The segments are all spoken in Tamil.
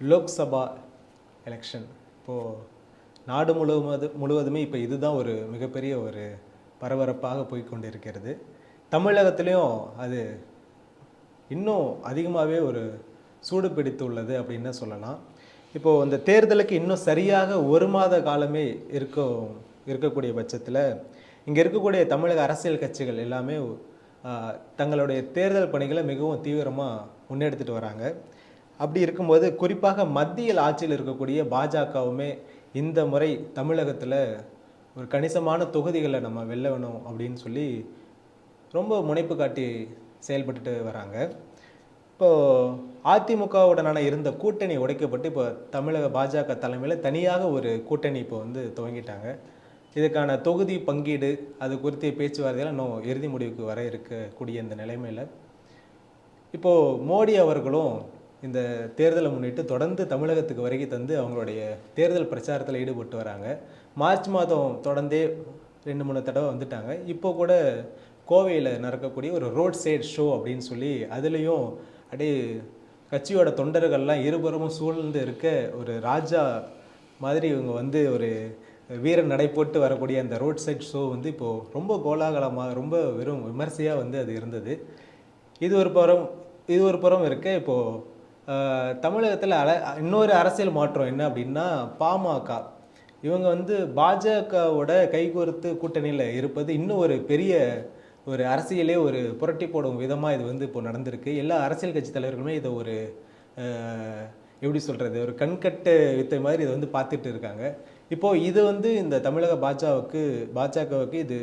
லோக்சபா எலெக்ஷன் இப்போது நாடு முழுவதும் முழுவதுமே இப்போ இதுதான் ஒரு மிகப்பெரிய ஒரு பரபரப்பாக போய் இருக்கிறது தமிழகத்திலையும் அது இன்னும் அதிகமாகவே ஒரு சூடு பிடித்து உள்ளது அப்படின்னு சொல்லலாம். இப்போது இந்த தேர்தலுக்கு இன்னும் சரியாக ஒரு மாத காலமே இருக்கும் இருக்கக்கூடிய பட்சத்தில் இங்கே இருக்கக்கூடிய தமிழக அரசியல் கட்சிகள் எல்லாமே தங்களுடைய தேர்தல் பணிகளை மிகவும் தீவிரமாக முன்னெடுத்துட்டு வராங்க. அப்படி இருக்கும்போது குறிப்பாக மத்தியில் ஆட்சியில் இருக்கக்கூடிய பாஜகவுமே இந்த முறை தமிழகத்தில் ஒரு கணிசமான தொகுதிகளை நம்ம வெல்ல வேணும் அப்படின்னு சொல்லி ரொம்ப முனைப்பு காட்டி செயல்பட்டுட்டு வராங்க. இப்போது அதிமுகவுடனான இருந்த கூட்டணி உடைக்கப்பட்டு இப்போ தமிழக பாஜக தலைமையில் தனியாக ஒரு கூட்டணி இப்போ வந்து துவங்கிட்டாங்க. இதுக்கான தொகுதி பங்கீடு அது குறித்த பேச்சுவார்த்தைகள் இன்னும் இறுதி முடிவுக்கு வர இருக்கக்கூடிய இந்த நிலைமையில். இப்போது மோடி அவர்களும் இந்த தேர்தலை முன்னிட்டு தொடர்ந்து தமிழகத்துக்கு வருகை தந்து அவங்களுடைய தேர்தல் பிரச்சாரத்தில் ஈடுபட்டு வராங்க. மார்ச் மாதம் தொடர்ந்தே ரெண்டு மூணு தடவை வந்துட்டாங்க. இப்போ கூட கோவையில் நடக்கக்கூடிய ஒரு ரோட் சைடு ஷோ அப்படின்னு சொல்லி அதுலேயும் அப்படியே கட்சியோட தொண்டர்கள்லாம் இருபுறமும் சூழ்ந்து இருக்க ஒரு ராஜா மாதிரி இவங்க வந்து ஒரு வீர நடை போட்டு வரக்கூடிய அந்த ரோட் சைட் ஷோ வந்து இப்போது ரொம்ப கோலாகலமாக ரொம்ப வெறும் விமர்சையாக வந்து அது இருந்தது. இது ஒரு புறம் இது ஒரு புறம் இருக்க இப்போது தமிழகத்தில் அல இன்னொரு அரசியல் மாற்றம் என்ன அப்படின்னா பாமக. இவங்க வந்து பாஜகவோட கைகோர்த்து கூட்டணியில் இருப்பது இன்னும் ஒரு பெரிய ஒரு அரசியலே ஒரு புரட்டி போடும் விதமாக இது வந்து இப்போ நடந்திருக்கு. எல்லா அரசியல் கட்சி தலைவர்களுமே இதை ஒரு எப்படி சொல்கிறது ஒரு கண்கட்டு வித்தை மாதிரி இதை வந்து பார்த்துட்டு இருக்காங்க. இப்போது இது வந்து இந்த தமிழக பாஜகவுக்கு பாஜகவுக்கு இது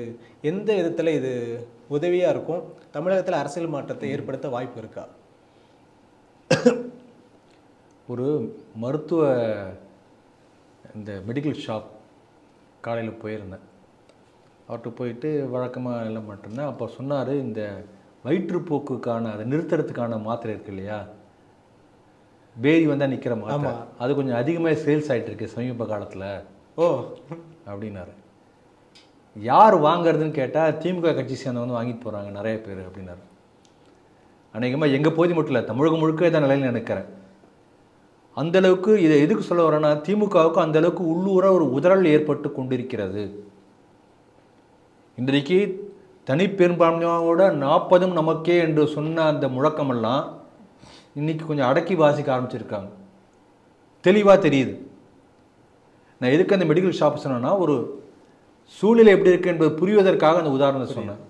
எந்த விதத்தில் இது உதவியாக இருக்கும்? தமிழகத்தில் அரசியல் மாற்றத்தை ஏற்படுத்த வாய்ப்பு இருக்கா? ஒரு மருத்துவ இந்த மெடிக்கல் ஷாப் காலையில் போயிருந்தேன். அவர்கிட்ட போயிட்டு வழக்கமாக எல்லாம் பண்ணிருந்தேன் அப்போ சொன்னார் இந்த வயிற்றுப்போக்குக்கான அதை நிறுத்துறதுக்கான மாத்திரை இருக்கு இல்லையா? பேதி வந்தால் நிற்கிற மாத்திரை. அது கொஞ்சம் அதிகமாக சேல்ஸ் ஆகிட்டு இருக்கு சமீப காலத்தில். ஓ. அப்படின்னாரு. யார் வாங்குறதுன்னு கேட்டால் திமுக கட்சி சேர்ந்தவங்க வாங்கிட்டு போகிறாங்க நிறைய பேர் அப்படின்னாரு. அநேகமாக எங்கள் பகுதி மட்டும் இல்லை தமிழகம் முழுக்க இதான் நிலையில் நினைக்கிறேன். அந்த அளவுக்கு இதை எதுக்கு சொல்ல வரேன்னா திமுகவுக்கு அந்த அளவுக்கு உள்ளூர ஒரு உதறல் ஏற்பட்டு கொண்டிருக்கிறது. இன்றைக்கு தனிப்பெரும்பான்மையோட நாற்பதும் நமக்கே என்று சொன்ன அந்த முழக்கமெல்லாம் இன்னைக்கு கொஞ்சம் அடக்கி வாசிக்க ஆரம்பிச்சிருக்காங்க. தெளிவாக தெரியுது. நான் எதுக்கு அந்த மெடிக்கல் ஷாப் சொன்னேன்னா ஒரு சூழ்நிலை எப்படி இருக்கு என்பது புரிவதற்காக அந்த உதாரணத்தை சொன்னேன்.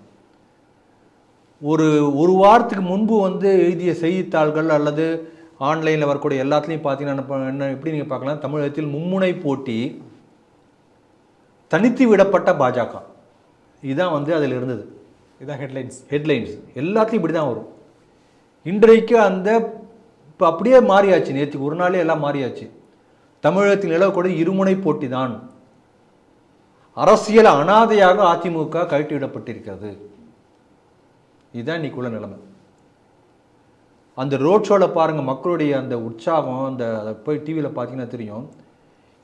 ஒரு ஒரு வாரத்துக்கு முன்பு வந்து எழுதிய செய்தித்தாள்கள் அல்லது ஆன்லைனில் வரக்கூடிய எல்லாத்துலேயும் பார்த்தீங்கன்னா என்ன எப்படி நீங்கள் பார்க்கலாம்? தமிழகத்தில் மும்முனை போட்டி தனித்து விடப்பட்ட பாஜக. இதுதான் வந்து அதில் இருந்தது. இதான் ஹெட்லைன்ஸ் ஹெட்லைன்ஸ் எல்லாத்துலையும் இப்படி தான் வரும். இன்றைக்கு அந்த இப்போ அப்படியே மாறியாச்சு. நேற்றுக்கு ஒரு நாளே எல்லாம் மாறியாச்சு. தமிழகத்தில் நிலவக்கூடிய இருமுனை போட்டி தான் அரசியல் அனாதையாக அதிமுக கழட்டி விடப்பட்டிருக்கிறது. இதுதான் இன்னைக்குள்ள நிலைமை. அந்த ரோட் ஷோவில் பாருங்கள் மக்களுடைய அந்த உற்சாகம் அந்த அதை போய் டிவியில் பார்த்தீங்கன்னா தெரியும்.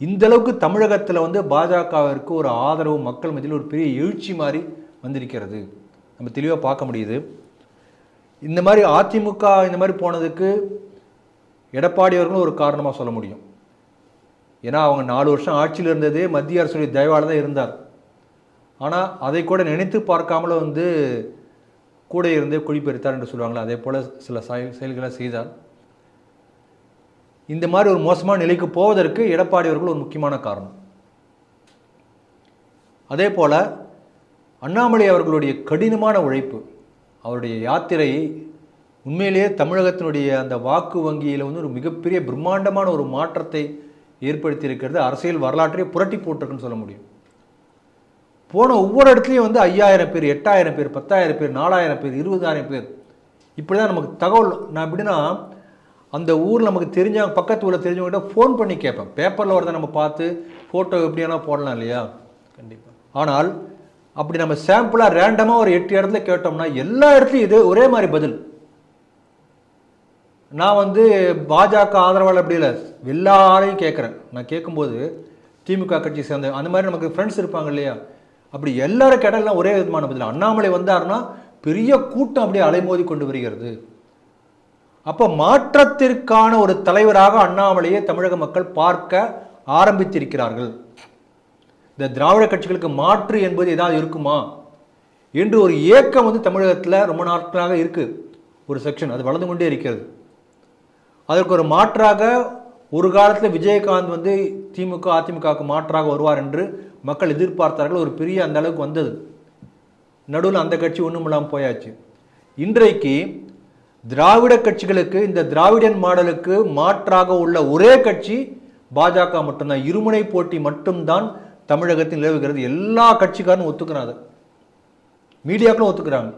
இந்த அளவுக்கு தமிழகத்தில் வந்து பாஜகவிற்கு ஒரு ஆதரவு மக்கள் மத்தியில் ஒரு பெரிய எழுச்சி மாதிரி வந்திருக்கிறது. நம்ம தெளிவாக பார்க்க முடியுது. இந்த மாதிரி அதிமுக இந்த மாதிரி போனதுக்கு எடப்பாடி அவர்களும் ஒரு காரணமாக சொல்ல முடியும். ஏன்னா அவங்க நாலு வருஷம் ஆட்சியில் இருந்ததே மத்திய அரசுடைய தயவால் தான் இருந்தார். ஆனால் அதை கூட நினைத்து பார்க்காமல வந்து கூட இருந்தே குழிப்பறித்தார் என்று சொல்லுவாங்களே அதே போல் சில செயல்களை செய்தார். இந்த மாதிரி ஒரு மோசமான நிலைக்கு போவதற்கு எடப்பாடி அவர்கள் ஒரு முக்கியமான காரணம். அதே போல் அண்ணாமலை அவர்களுடைய கடினமான உழைப்பு அவருடைய யாத்திரை உண்மையிலேயே தமிழகத்தினுடைய அந்த வாக்கு வங்கியில் வந்து ஒரு மிகப்பெரிய பிரம்மாண்டமான ஒரு மாற்றத்தை ஏற்படுத்தியிருக்கிறது. அரசியல் வரலாற்றை புரட்டி போட்டிருக்குன்னு சொல்ல முடியும். போன ஒவ்வொரு இடத்துலையும் வந்து ஐயாயிரம் பேர் எட்டாயிரம் பேர் பத்தாயிரம் பேர் நாலாயிரம் பேர் இருபதாயிரம் பேர். இப்படி தான் நமக்கு தகவல் நான் எப்படின்னா அந்த ஊரில் நமக்கு தெரிஞ்சவங்க பக்கத்து ஊரில் தெரிஞ்சவங்ககிட்ட ஃபோன் பண்ணி கேட்பேன். பேப்பரில் வரதை நம்ம பார்த்து ஃபோட்டோ எப்படியானா போடலாம் இல்லையா? கண்டிப்பாக ஆனால் அப்படி நம்ம சாம்பிளாக ரேண்டமாக ஒரு எட்டு இடத்துல கேட்டோம்னா எல்லா இடத்துலையும் இது ஒரே மாதிரி பதில். நான் வந்து பாஜக ஆதரவாளர் அப்படி இல்லை. எல்லாரையும் கேட்குறேன். நான் கேட்கும்போது திமுக கட்சி சேர்ந்த அந்த மாதிரி நமக்கு ஃப்ரெண்ட்ஸ் இருப்பாங்க இல்லையா? அப்படி எல்லாரும் கேட்டாலும் ஒரே விதமான பதில் அண்ணாமலை வந்தாருன்னா பெரிய கூட்டம் அப்படியே அலைமோதி கொண்டு வருகிறது. அப்போ மாற்றத்திற்கான ஒரு தலைவராக அண்ணாமலையை தமிழக மக்கள் பார்க்க ஆரம்பித்திருக்கிறார்கள். இந்த திராவிட கட்சிகளுக்கு மாற்று என்பது ஏதாவது இருக்குமா? என்று ஒரு ஏக்கம் வந்து தமிழகத்தில் ரொம்ப நாட்களாக இருக்குது ஒரு செக்ஷன் அது வளர்ந்து கொண்டே இருக்கிறது. அதற்கு ஒரு மாற்றாக ஒரு காலத்தில் விஜயகாந்த் வந்து திமுக அதிமுகவுக்கு மாற்றாக வருவார் என்று மக்கள் எதிர்பார்த்தார்கள் ஒரு பெரிய அந்த அளவுக்கு வந்தது. நடுவில் அந்த கட்சி ஒன்றும் இல்லாமல் போயாச்சு. இன்றைக்கு திராவிட கட்சிகளுக்கு இந்த திராவிடன் மாடலுக்கு மாற்றாக உள்ள ஒரே கட்சி பாஜக மட்டும்தான். இருமுனை போட்டி மட்டும்தான் தமிழகத்தில் நிலவுகிறது. எல்லா கட்சிக்காரனும் ஒத்துக்கிறாங்க. மீடியாக்களும் ஒத்துக்கிறாங்க.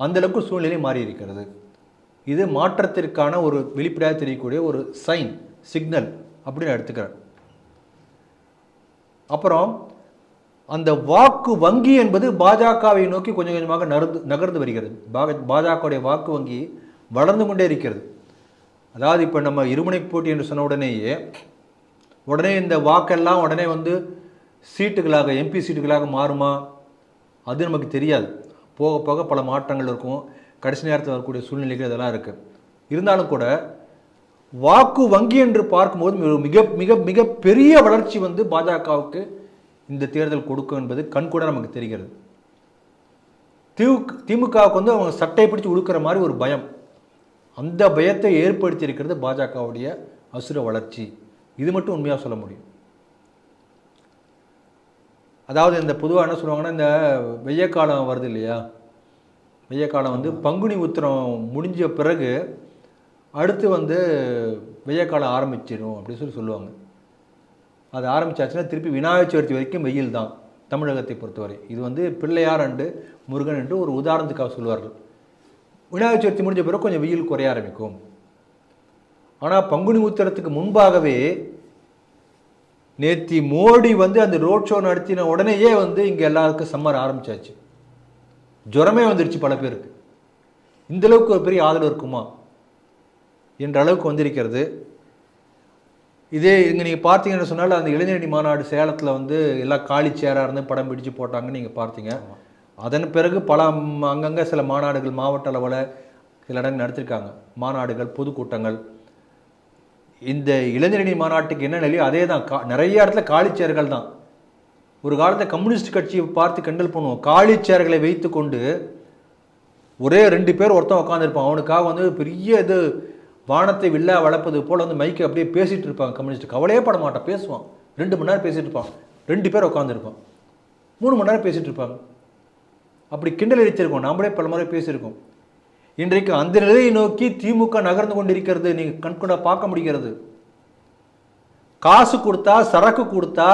அந்த அளவுக்கு சூழ்நிலை மாறி இருக்கிறது இது மாற்றத்திற்கான ஒரு வெளிப்படையாக தெரியக்கூடிய ஒரு சைன் சிக்னல் அப்படின்னு எடுத்துக்கிறேன் அப்புறம் அந்த வாக்கு வங்கி என்பது பாஜகவை நோக்கி கொஞ்சம் கொஞ்சமாக நகர்ந்து நகர்ந்து வருகிறது. பாஜகவுடைய வாக்கு வங்கி வளர்ந்து கொண்டே இருக்கிறது. அதாவது இப்போ நம்ம இருமுனை போட்டி என்று சொன்ன உடனேயே உடனே இந்த வாக்கெல்லாம் உடனே வந்து சீட்டுகளாக எம்பி சீட்டுகளாக மாறுமா? அது நமக்கு தெரியாது. போக போக பல மாற்றங்கள் இருக்கும். கடைசி நேரத்தில் வரக்கூடிய சூழ்நிலைகள் இதெல்லாம் இருக்குது இருந்தாலும் கூட வாக்கு வங்கி என்று பார்க்கும்போது மிக- மிக மிக பெரிய வளர்ச்சி வந்து பாஜகவுக்கு இந்த தேர்தல் கொடுக்கும் என்பது கண்கூட நமக்கு தெரிகிறது. திமு திமுகவுக்கு வந்து அவங்க சட்டை பிடிச்சு உடுக்கிற மாதிரி ஒரு பயம். அந்த பயத்தை ஏற்படுத்தி இருக்கிறது பாஜகவுடைய அசுர வளர்ச்சி. இது மட்டும் உண்மையாக சொல்ல முடியும். அதாவது இந்த பொதுவாக என்ன சொல்லுவாங்கன்னா இந்த வெய்யக்காலம் வருது இல்லையா? வெய்யக்காலம் வந்து பங்குனி உத்திரம் முடிஞ்ச பிறகு அடுத்து வந்து வெய்யக்காலம் ஆரம்பிச்சிடும் அப்படின்னு சொல்லி சொல்லுவாங்க. அது ஆரம்பிச்சாச்சுன்னா திருப்பி விநாயகர் சதுர்த்தி வரைக்கும் வெயில் தான் தமிழகத்தை பொறுத்தவரை. இது வந்து பிள்ளையார் அண்டு முருகன் என்று ஒரு உதாரணத்துக்காக சொல்லுவார்கள். விநாயகர் சதுர்த்தி முடிஞ்ச பிறகு கொஞ்சம் வெயில் குறைய ஆரம்பிக்கும். ஆனால் பங்குனி உத்திரத்துக்கு முன்பாகவே நேத்தி மோடி வந்து அந்த ரோட் ஷோ நடத்தின உடனேயே வந்து இங்கே எல்லாருக்கும் சம்மர் ஆரம்பிச்சாச்சு. ஜுரமே வந்துடுச்சு பல பேருக்கு. இந்த அளவுக்கு ஒரு பெரிய ஆதரவு இருக்குமா? என்ற அளவுக்கு வந்திருக்கிறது. இதே இங்கே நீங்கள் பார்த்தீங்கன்னு சொன்னால் அந்த இளைஞரணி மாநாடு சேலத்தில் வந்து எல்லாம் காலி சேராக இருந்து படம் பிடிச்சு போட்டாங்கன்னு நீங்கள் பார்த்தீங்க. அதன் பிறகு பல அங்கங்கே சில மாநாடுகள் மாவட்ட அளவில் சில இடங்கள் நடத்திருக்காங்க. மாநாடுகள் பொதுக்கூட்டங்கள். இந்த இளைஞரணி மாநாட்டுக்கு என்ன நிலையோ அதே தான் கா நிறைய இடத்துல காலிச்சேர்கள் தான். ஒரு காலத்தில் கம்யூனிஸ்ட் கட்சியை பார்த்து கிண்டல் பண்ணுவோம். காலிச்சேர்களை வைத்து கொண்டு ஒரே ரெண்டு பேர் ஒருத்தன் உட்காந்துருப்பான் அவனுக்காக வந்து பெரிய இது வானத்தை வில்லா வளர்ப்பது போல் வந்து மைக்கை அப்படியே பேசிகிட்டு இருப்பாங்க கம்யூனிஸ்ட். கவலையே பட மாட்டான் பேசுவான். ரெண்டு மணி நேரம் பேசிட்டு இருப்பான். ரெண்டு பேர் உட்காந்துருப்பான் மூணு மணி நேரம் பேசிகிட்டு இருப்பாங்க. அப்படி கிண்டல் அடிச்சிருக்கோம் நம்மளே பல முறை பேசியிருக்கோம். இன்றைக்கு அந்த நிலையை நோக்கி திமுக நகர்ந்து கொண்டிருக்கிறது. நீங்கள் கண்கூட பார்க்க முடிகிறது. காசு கொடுத்தா சரக்கு கொடுத்தா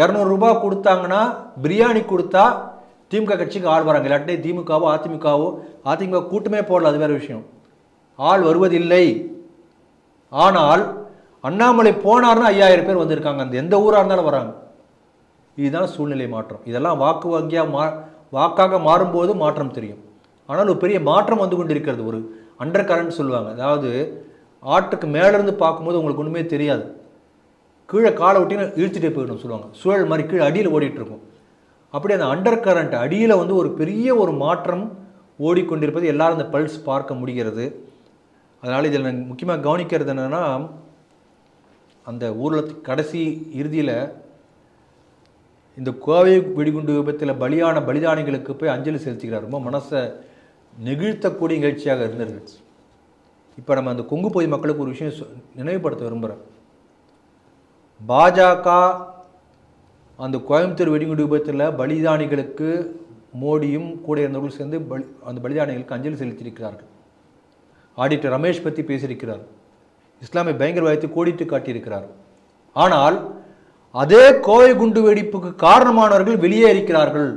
இரநூறுபா கொடுத்தாங்கன்னா பிரியாணி கொடுத்தா திமுக கட்சிக்கு ஆள் வராங்க. இல்லாட்டி திமுகவோ அதிமுகவோ அதிமுக கூட்டமே போடல. அது வேற விஷயம். ஆள் வருவதில்லை. ஆனால் அண்ணாமலை போனார்னா ஐயாயிரம் பேர் வந்திருக்காங்க. அந்த எந்த ஊராக இருந்தாலும் வராங்க. இதுதான் சூழ்நிலை மாற்றம். இதெல்லாம் வாக்கு வங்கியாக மா வாக்காக மாறும்போது மாற்றம் தெரியும். ஆனால் ஒரு பெரிய மாற்றம் வந்து கொண்டிருக்கிறது. ஒரு அண்டர் கரண்ட் சொல்லுவாங்க. அதாவது ஆட்டுக்கு மேலேருந்து பார்க்கும்போது உங்களுக்கு ஒன்றுமே தெரியாது. கீழே காலை விட்டிங்கன்னா இழுத்துட்டே போயிடும் சொல்லுவாங்க. சூழல் மாதிரி கீழே அடியில் ஓடிட்டுருக்கும். அப்படி அந்த அண்டர் கரண்ட் அடியில் வந்து ஒரு பெரிய ஒரு மாற்றம் ஓடிக்கொண்டிருப்பது எல்லாரும் அந்த பல்ஸ் பார்க்க முடிகிறது. அதனால் இதில் நான் முக்கியமாக கவனிக்கிறது என்னென்னா அந்த ஊரில் கடைசி இறுதியில் இந்த கோவை வெடிகுண்டு விபத்தில் பலியான பலிதானிகளுக்கு போய் அஞ்சலி செலுத்துகிறார். ரொம்ப மனசை நெகிழ்த்தக்கூடிய நிகழ்ச்சியாக இருந்தது இப்போ நம்ம அந்த கொங்கு பகுதி மக்களுக்கு ஒரு விஷயம் நினைவுபடுத்த விரும்புகிறேன் பாஜக அந்த கோயம்புத்தூர் வெடிகுண்டு விபத்தில் பலிதானிகளுக்கு மோடியும் கூட இருந்தவர்கள் சேர்ந்து பலி அந்த பலிதானிகளுக்கு அஞ்சலி செலுத்தியிருக்கிறார்கள். ஆடிட்டர் ரமேஷ் பற்றி பேசியிருக்கிறார். இஸ்லாமிய பயங்கரவாதத்தை கோடிட்டு காட்டியிருக்கிறார். ஆனால் அதே கோவை குண்டு வெடிப்புக்கு காரணமானவர்கள் வெளியே இருக்கிறார்கள்.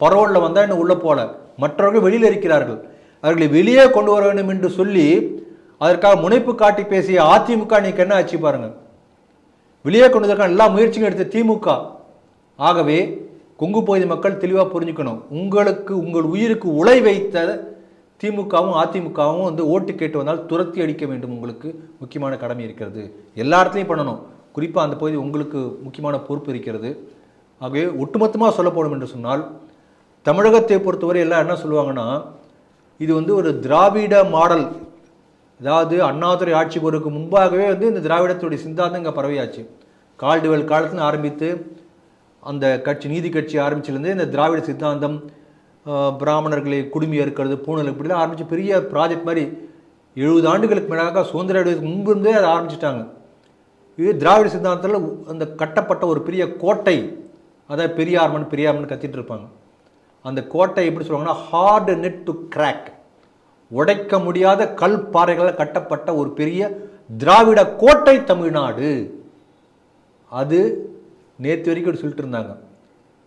பரோலில் வந்தால் இன்னும் உள்ளே போல. மற்றவர்கள் வெளியில் இருக்கிறார்கள். அவர்களை வெளியே கொண்டு வர வேண்டும் என்று சொல்லி அதற்காக முனைப்பு காட்டி பேசிய அதிமுக இன்னைக்கு என்ன ஆச்சு பாருங்க. வெளியே கொண்டு வந்ததற்கான எல்லா முயற்சியும் எடுத்த திமுக. ஆகவே கொங்கு பகுதி மக்கள் தெளிவாக புரிஞ்சுக்கணும். உங்களுக்கு உங்கள் உயிருக்கு உலை வைத்த திமுகவும் அதிமுகவும் வந்து ஓட்டு கேட்டு வந்தால் துரத்தி அடிக்க வேண்டும் உங்களுக்கு முக்கியமான கடமை இருக்கிறது. எல்லா இடத்துலையும் பண்ணணும். குறிப்பாக அந்த பகுதி உங்களுக்கு முக்கியமான பொறுப்பு இருக்கிறது. ஆகவே ஒட்டுமொத்தமாக சொல்லப்படும் என்று சொன்னால் தமிழகத்தை பொறுத்தவரை எல்லாம் என்ன சொல்லுவாங்கன்னா இது வந்து ஒரு திராவிட மாடல். அதாவது அண்ணாதுரை ஆட்சி பொறுக்கு முன்பாகவே வந்து இந்த திராவிடத்துடைய சிந்தாந்தம் இங்கே பரவியாச்சு. கால்டுவெல் காலத்தில் ஆரம்பித்து அந்த கட்சி நீதி கட்சி ஆரம்பிச்சிலேருந்து இந்த திராவிட சித்தாந்தம் பிராமணர்களை குடுமி இருக்கிறது பூனல் இப்படிலாம் ஆரம்பித்து பெரிய ப்ராஜெக்ட் மாதிரி எழுபது ஆண்டுகளுக்கு மேலாக சுதந்திர அடைவதற்கு முன்பிருந்தே அதை ஆரம்பிச்சிட்டாங்க. இது திராவிட சித்தாந்தத்தில் அந்த கட்டப்பட்ட ஒரு பெரிய கோட்டை அதாவது பெரியார்மன் பெரியார்மன் கத்திட்டு இருப்பாங்க. அந்த கோட்டை எப்படி சொல்லுவாங்கன்னா ஹார்டு நெட் டு கிராக் உடைக்க முடியாத கல் பாறைகளால் கட்டப்பட்ட ஒரு பெரிய திராவிட கோட்டை தமிழ்நாடு. அது நேற்று வரைக்கும் அப்படி சொல்லிட்டு இருந்தாங்க.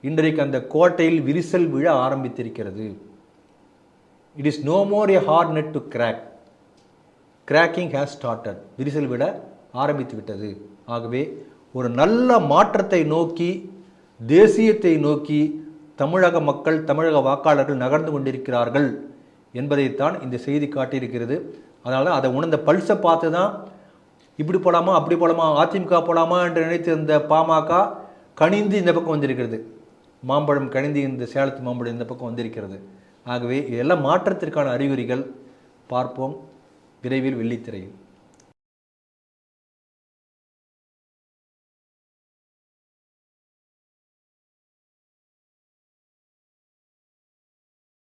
இன்றைக்கு அந்த கோட்டையில் விரிசல் விழ ஆரம்பித்திருக்கிறது. It is no more a hard nut to crack cracking has started விரிசல் விட ஆரம்பித்து விட்டது. ஆகவே ஒரு நல்ல மாற்றத்தை நோக்கி தேசியத்தை நோக்கி தமிழக மக்கள் தமிழக வாக்காளர்கள் நகர்ந்து கொண்டிருக்கிறார்கள் என்பதைத்தான் இந்த செய்தி காட்டியிருக்கிறது. அதனால தான் அதை உணர்ந்த பல்ஸை பார்த்து தான் இப்படி போலாமா அப்படி போலாமா அதிமுக போலாமா என்று நினைத்திருந்த பாமக கனிந்து இந்த பக்கம் வந்திருக்கிறது. மாம்பழம் கழிந்து இந்த சேலத்து மாம்பழம் இந்த பக்கம் வந்திருக்கிறது. ஆகவே இதெல்லாம் மாற்றத்திற்கான அறிகுறிகள் பார்ப்போம். விரைவில் வெள்ளித்திரையில்.